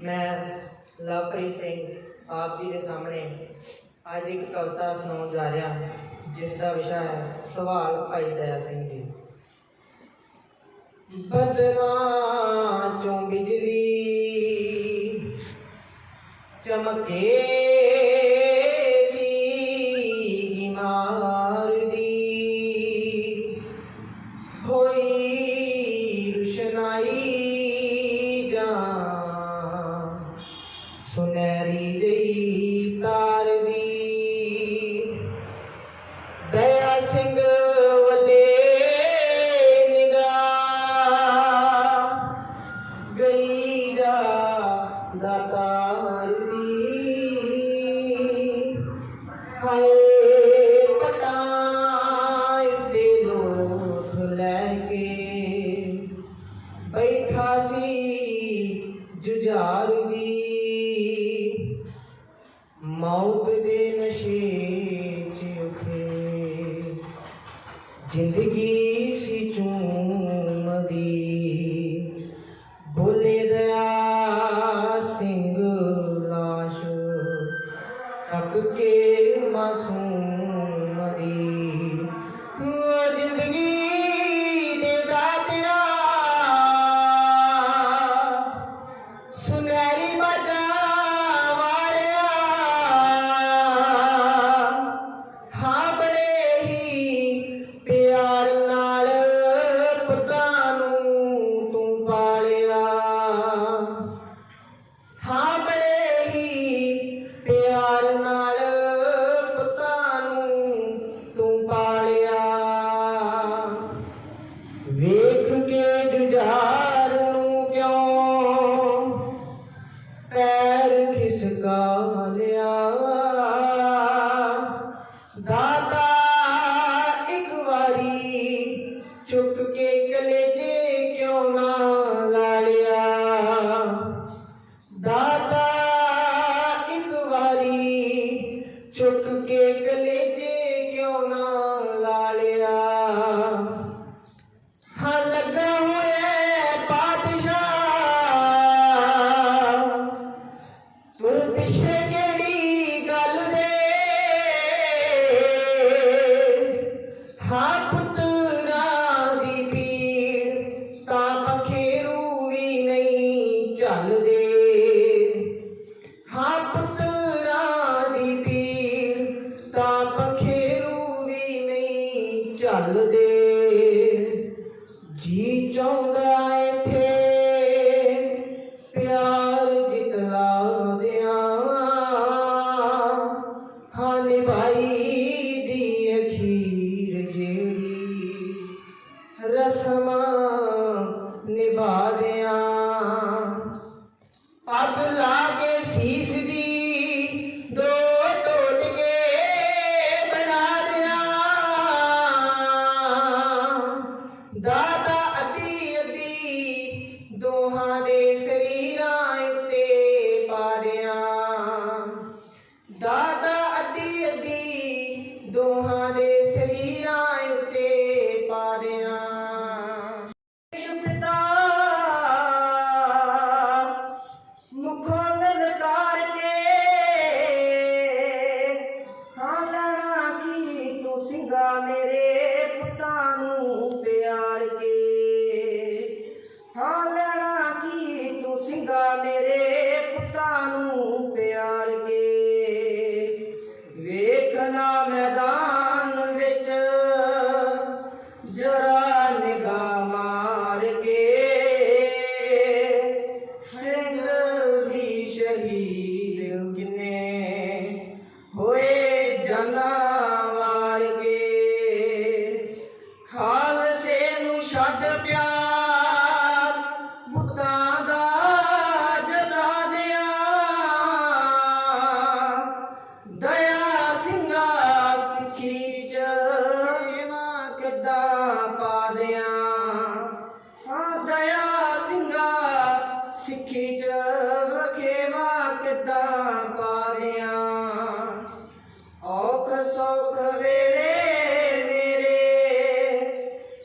ਮੈਂ ਲਵਪ੍ਰੀਤ ਸਿੰਘ ਆਪ ਜੀ ਦੇ ਸਾਹਮਣੇ ਅੱਜ ਇੱਕ ਕਵਿਤਾ ਸੁਣਾਉਣ ਜਾ ਰਿਹਾ, ਜਿਸ ਵਿਸ਼ਾ ਹੈ ਸਵਾਲ ਭਾਈ ਦਇਆ ਸਿੰਘ ਜੀ। ਬਦਲਾ ਚੋਂ ਬਿਜਲੀ ਚਮਕੇ ਆਏ ਪਟਾਈ ਦੇ ਲੋਥ ਲੈ ਕੇ ਬੈਠਾ ਸੀ ਜੁਝਾਰ ਦੀ ਮੌਤ ਦੇ ਨਸ਼ੇ ਚ ਉਖੇ ਜ਼ਿੰਦਗੀ 娘。ਢਲਦੇ ਜੀ ਚਾਹੁੰਦਾ করণ ਕਾਰਿਆਂ ਔਖ ਸੌਖ ਵੇਲੇ ਮੇਰੇ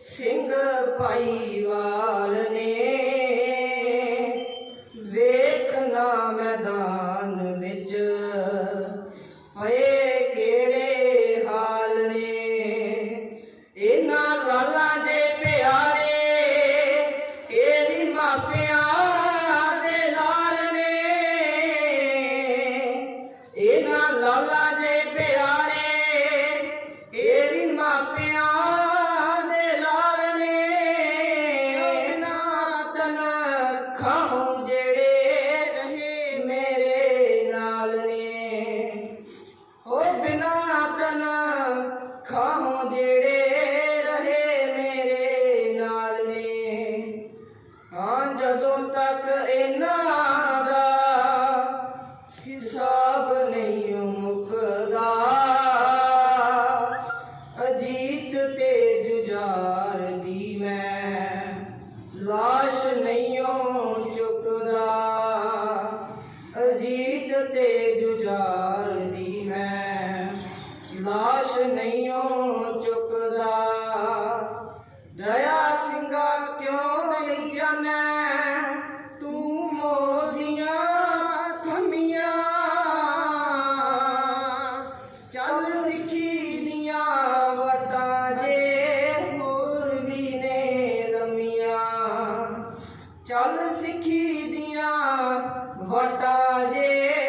ਸਿੰਘ ਭਾਈਵਾਲ ਨੇ। ਵੇਖਣਾ ਮੈਦਾਨ ਵਿੱਚ ਪਏ ਕਿਹੜੇ ਹਾਲ ਨੇ। ਇਹਨਾਂ ਲਾਲਾ ਜੇ ਪਿਆਰੇ ਇਹਦੀ ਮਾਪਿਆਂ ਸਿੱਖੀ ਦੀਆਂ ਵਟਾ ਜੇ